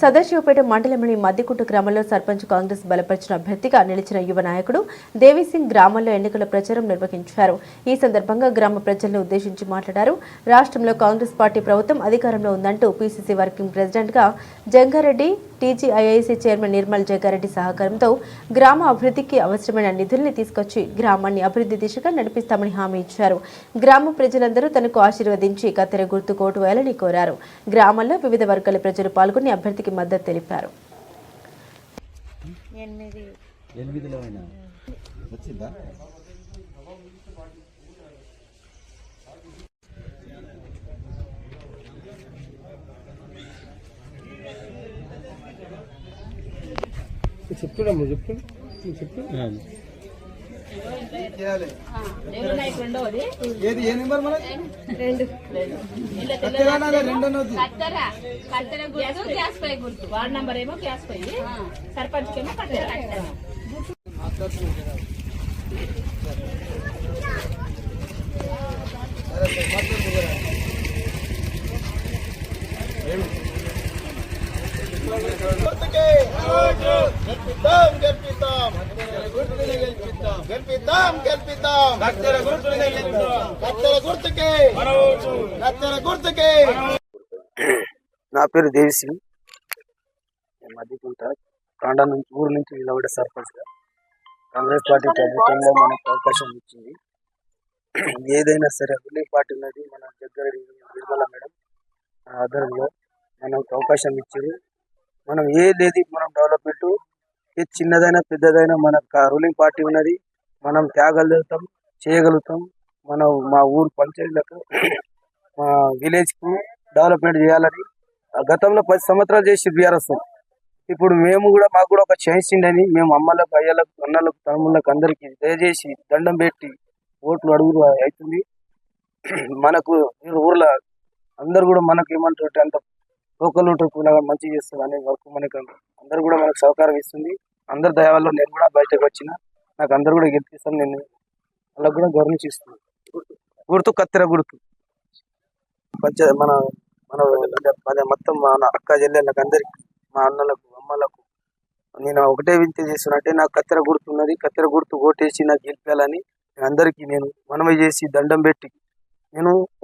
సదాశివపేట మండలంలోని మద్దికుంట గ్రామంలో సర్పంచ్ కాంగ్రెస్ బలపరిచిన అభ్యర్థిగా నిలిచిన యువ నాయకుడు దేవిసింగ్ గ్రామంలో ఎన్నికల ప్రచారం నిర్వహించారు. ఈ సందర్భంగా గ్రామ ప్రజలను ఉద్దేశించి మాట్లాడారు. రాష్ట్రంలో కాంగ్రెస్ పార్టీ ప్రభుత్వం అధికారంలో ఉందంటూ పీసీసీ వర్కింగ్ ప్రెసిడెంట్గా జంగారెడ్డి టీజీఐఐసీ చైర్మన్ నిర్మల్ జంగారెడ్డి సహకారంతో గ్రామ అభివృద్ధికి అవసరమైన నిధుల్ని తీసుకొచ్చి గ్రామాన్ని అభివృద్ధి దిశగా నడిపిస్తామని హామీ ఇచ్చారు. గ్రామ ప్రజలందరూ తనకు ఆశీర్వదించి కత్తెర గుర్తు కోటు వేయాలని కోరారు. గ్రామంలో వివిధ వర్గాల ప్రజలు పాల్గొని అభ్యర్థి అభ్యర్థికి మద్దతు తెలిపారు. చెప్తున్నా నువ్వు చెప్పు ఏది ఏ నెంబర్ మన కత్తెర. కత్తెర గుర్తు గ్యాస్ పై గుర్తు. వార్డ్ నంబర్ ఏమో గ్యాస్ పై సర్పంచ్ కేమో కత్తెర. గెలిపిద్దాం గెలిపిద్దాం. కత్తెర గెలిపిద్దాం. కత్తెర గుర్తుకే. కత్తెర గుర్తుకే. నా పేరు దేవిసింగ్ నేను మధ్యకుంట కాండా నుంచి ఊరు నుంచి నిలబడే సర్పంచ్గా కాంగ్రెస్ పార్టీ ప్రభుత్వంలో మనకు అవకాశం ఇచ్చింది ఏదైనా సరే రూలింగ్ పార్టీ ఉన్నది మన దగ్గర నిర్మల మేడం ఆ ఆధ్వర్యంలో మనకు అవకాశం ఇచ్చింది మనం ఏదేది మనం డెవలప్మెంట్ చిన్నదైనా పెద్దదైనా మనకు రూలింగ్ పార్టీ ఉన్నది. మనం తేగలుగుతాం చేయగలుగుతాం. మనం మా ఊరు పంచాయతీలకు మా విలేజ్కు డెవలప్మెంట్ చేయాలని ఆ గతంలో పది సంవత్సరాలు చేసి బీఆర్ఎస్. ఇప్పుడు మేము కూడా మాకు కూడా ఒక చేసిండని మేము అమ్మలకు అయ్యలకు అన్నలకు తమ్ముళ్ళకు అందరికీ దయచేసి దండం పెట్టి ఓట్లు అడుగులు అవుతుంది. మనకు ఊర్లో అందరు కూడా మనకు ఏమంటారు అంత లోకల్ లాగా మంచి చేస్తుంది అనే వరకు మనకు అందరు కూడా మనకు సహకారం ఇస్తుంది. అందరి దయ వల్ల నేను కూడా బయటకు వచ్చిన. నాకు అందరు కూడా గెలిపిస్తాను నేను. వాళ్ళకు కూడా గౌరవించిస్తున్నాను గుర్తు కత్తెర గుర్తు. పంచ మన మన మొత్తం మన అక్క చెల్లెళ్ళకి అందరికి మా అన్నలకు అమ్మలకు. నేను ఒకటే వింత చేస్తున్నట్టే నాకు కత్తెర గుర్తు ఉన్నది. కత్తెర గుర్తు ఓటేసి నాకు గెలిపాలని అందరికీ నేను మనవి చేసి దండం పెట్టి నేను